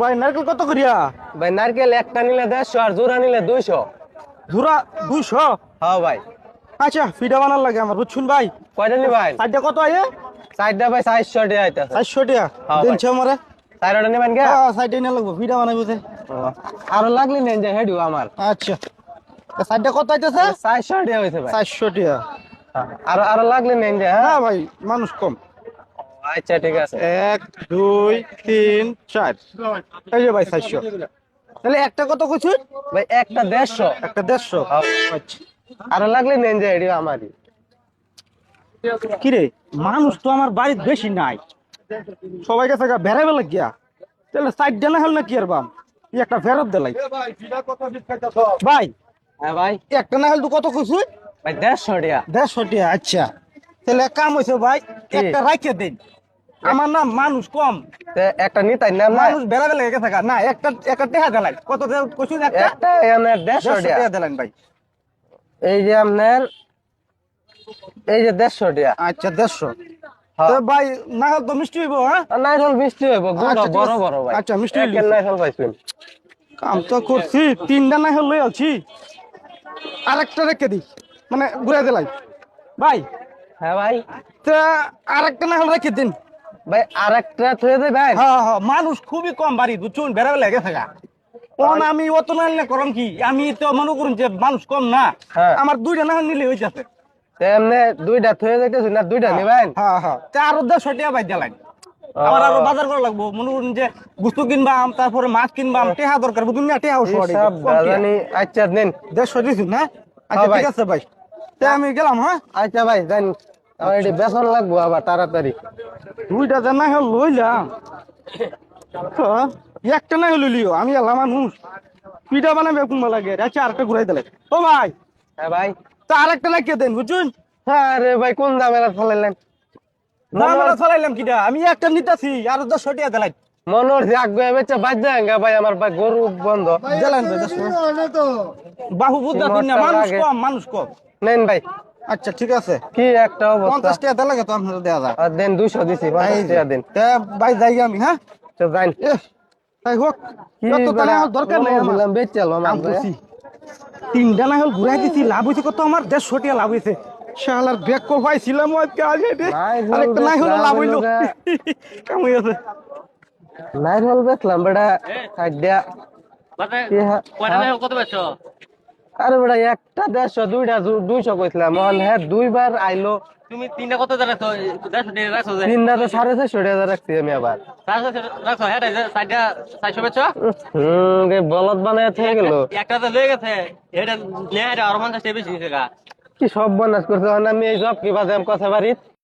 ভাই নারকেল কত করিয়া? ভাই নারকেল একটা নিলে দেড়শো আর জোড়া নিলে দুইশো। ধুরা দুইশো? হ্যাঁ ভাই। আচ্ছা ফিডা বানার লাগে আমার বুঝছুন ভাই? কয়টা নি ভাই? চারটা কত আয়ে? চারটা ভাই চারশো টাকা আইতেছে। চারশো টাকা? হ্যাঁ। দিনছে আমারে চারটা নেবেন কে হ্যাঁ চারটাই না লাগবো ফিডা বানাই বুঝে। আরও লাগলে নেন যে হেডু আমার। আচ্ছা। চারটা কত আইতেছে? চারশো টাকা হয়েছে ভাই। চারশো টাকা। আরও আরও লাগলে নেন যে হ্যাঁ। হ্যাঁ ভাই মানুষ কম। আচ্ছা ঠিক আছে। এক দুই তিন চার। এই যে ভাই চারশো তাহলে একটা কত কিছু ভাই একটা দেড়শো। একটা দেড়শো। আচ্ছা। আরও লাগলে নেন যে আমারই। কিরে মানুষ তো আমার বাড়িতে বেশি নাই। সবাই কাছে বেড়াবে লাগিয়া তাহলে সাইড দেনা হল না কি আর বাম? ই একটা ফেরত দিলাই। ভাই হ্যাঁ ভাই। একটা না হল তো কত কিছু ভাই দেড়শো টাকা। দেড়শো টাকা আচ্ছা। তাহলে এক কাম হয়েছে ভাই একটা রাখে দিন। আমার নাম মানুষ কম। একটা নিতাই না মানুষ বেড়াবে লাগে থাকা। না একটা একটা টেহা দিলাই কত কিছু একটা? একটা টাকা টাকা ভাই। এই যে আপনার এই যে দেড়শো টাকা আচ্ছা দেড়শো। হ্যাঁ। তো ভাই না হল তো মিষ্টি হইব হ্যাঁ? মিষ্টি হইব গুড় আচ্ছা, বড় বড় ভাই। আচ্ছা, মিষ্টি হইল। নাইরল পাইছেন। কাম তো করছি তিনটা না হলে আছি আরেকটা রেখে দিই মানে ঘুরে দিলাই। ভাই হ্যাঁ ভাই। তা আরেকটা না হলে রেখে দিন। ভাই আর একটা থুয়ে দেবেন হ্যাঁ হ্যাঁ মানুষ খুবই কম বাড়ি বুঝছুন? বেড়াবে লেগে থাকা। কোন আমি অত না করম কি? আমি তো মনে করুন যে মানুষ কম না। হ্যাঁ। আমার দুইটা না নিলে হয়ে যাচ্ছে এমনি দুইটা থুয়ে যাইতেছি না দুইটা নিবেন হ্যাঁ হ্যাঁ বাই দিলাই আমার আরও বাজার করা লাগবো। মনে করুন যে গুস্তু কিনবাম তারপরে মাছ কিনবাম টেহা দরকার দুনিয়া টেহা সব গাজানি আচ্ছা নেন দেড়শো দিছুন না আচ্ছা হ্যাঁ, ভাই। ঠিক আছে ভাই। তা আমি গেলাম হ্যাঁ? আচ্ছা ভাই জান আমার এটি বেসন লাগবো আবার তাড়াতাড়ি। দুইটা যে না হল লইলাম। হ্যাঁ, একটা না হলো লিও আমি এলাম মানুষ। পিঠা বানাবে কুম্বা লাগে? আচ্ছা আরেকটা ঘুরাই দিলে। ও ভাই। হ্যাঁ ভাই। তা আরেকটা লাগিয়ে দেন বুঝুন হ্যাঁ রে ভাই কোন দামে ফেলাইলেন না আমরা চালাইলাম কিটা? আমি একটা নিতেছি আর দশ দিলাই। মনোর যে বেচে বাদ দেন ভাই আমার ভাই গরু বন্ধ। ভাই বাহু বুদ্ধা মানুষ কম মানুষ কম। নেন ভাই। আচ্ছা ঠিক আছে। কি একটা অবস্থা? পঞ্চাশ টাকা দিলে তো আপনার দেওয়া যায়। আর দেন দুশো দিছি পঞ্চাশ টাকা দিন। তা ভাই যাই আমি হ্যাঁ? তো যাইন। এ তাই হোক কি যত তাহলে আমার দরকার নেই আমার। বেচে আলো কাম করছি। তিনটা না হল ঘুরাই দিছি লাভ হয়েছে কত আমার? দেড়শো টাকা লাভ হয়েছে শালার ব্যাগ কো পাইছিলাম আজকে নাই হল আরেকটা নাই হলো লাভ হইল। হইল কাম হয়ে গেছে। নাই হল বেচলাম বেটা। হা- হ্যাঁ? কত বেছো আরে বেটা একটা দেড়শো দুইটা দুইশো কইছিলাম। মহন হ্যাঁ দুইবার আইলো। তুমি তিনটা কত টাকা রাখছো তিনটা তো সাড়ে চারশো টাকা রাখছি আমি আবার। রাখছো? হ্যাঁ সাইডটা চারশো হম বলদ বানায় থেকে গেল। একটা তো লয়ে গেছে। এটা নিয়ে আর বেশি কি সব বনাস করছে? আমি এই জব কি বাজে কথা বাড়ি